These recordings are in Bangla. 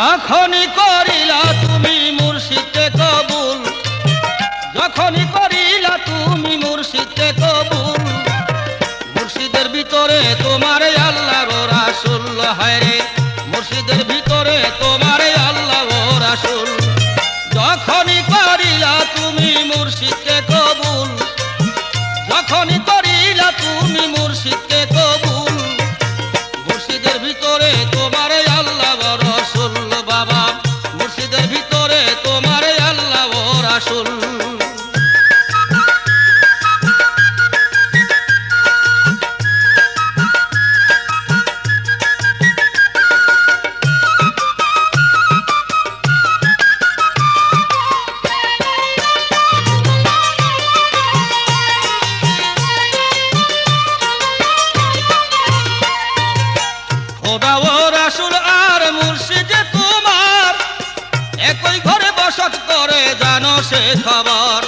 যখনই করিলা তুমি মুর্শিদকে কবুল, যখনই করিলা তুমি মুর্শিদকে কবুল, মুর্শিদের ভিতরে তোমার আল্লাহ রাসুল, হায় রে, মুর্শিদের ভিতরে তোমার আল্লাহ রাসুল। যখনই করিলা তুমি মুর্শিদকে কবুল, যখনই করিলা তুমি মুর্শিদকে কবুল, মুর্শিদের ভিতরে তোমার একই ঘরে বসত করে জানো সে খবর।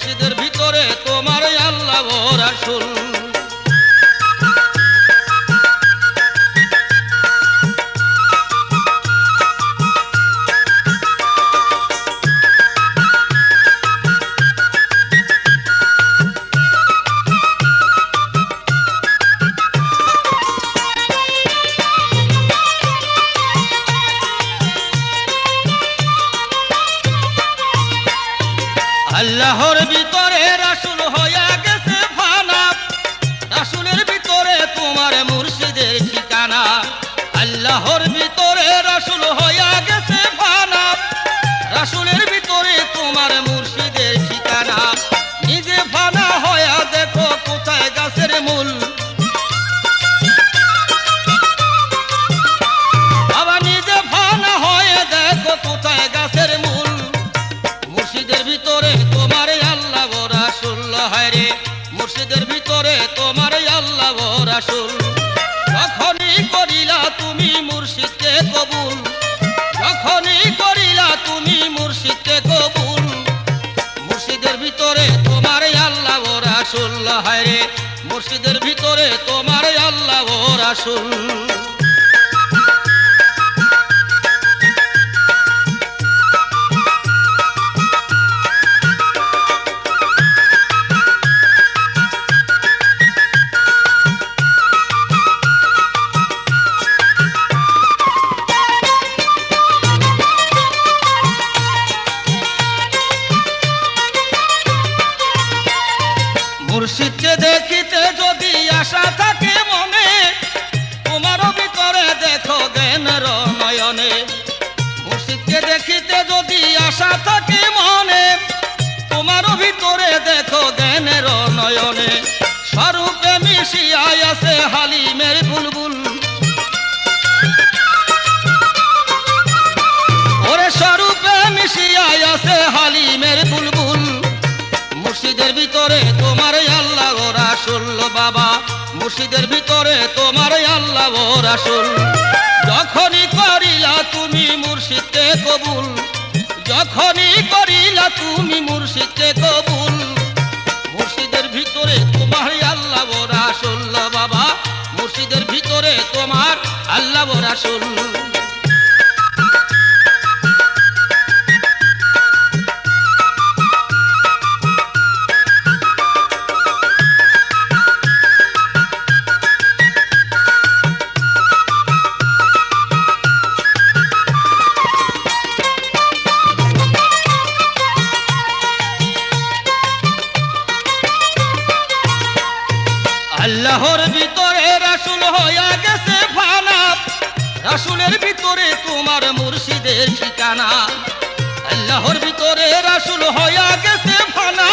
মুর্শিদের ভিতরে তোমার আল্লাহ রাসুল আল্লাহর রাসুল যখনই করিলা তুমি মুর্শিদকে কবুল, যখনই করিলা তুমি মুর্শিদকে কবুল, মুর্শিদের ভিতরে তোমার আল্লাহ ও রাসুল হায় মুর্শিদের ভিতরে তোমার আল্লাহ ও রাসুল মুর্শিদকে দেখিতে যদি আশা থাকে মনে, তোমারও ভিতরে দেখো জ্ঞানের নয়নে। মুর্শিদকে দেখিতে যদি আশা থাকে মনে, তোমারও ভিতরে দেখো জ্ঞানের নয়নে। স্বরূপে মিশিয়াই আছে হালিমের বুলবুল। ওরে স্বরূপে মিশিয়াই আছে হালিমের বুলবুল। মুর্শিদের ভিতরে তোমার আল্লাহ রাসুল বাবা। মুর্শিদের ভিতরে তোমার আল্লাহ রাসুল যখনই করিলা তুমি মুর্শিদকে কবুল, যখনই করিলা তুমি মুর্শিদকে কবুল, মুর্শিদের ভিতরে তোমার আল্লাহ রাসুল বাবা। মুর্শিদের ভিতরে তোমার আল্লাহ রাসুল আল্লাহর ভিতরে রাসুল হইয়া গেছে ফানা রাসুলের ভিতরে তোমার মুর্শিদের ঠিকানা। আল্লাহর ভিতরে রাসুল হইয়া গেছে ফানা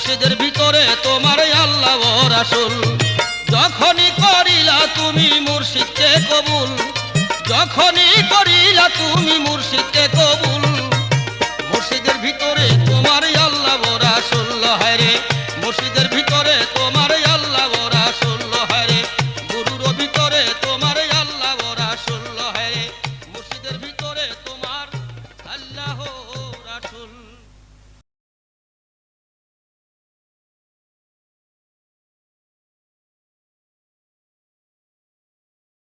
মসজিদের ভিতরে তোমার আল্লাহ রাসুল। যখনই করিলা তুমি মুর্শিদকে কবুল যখনই করি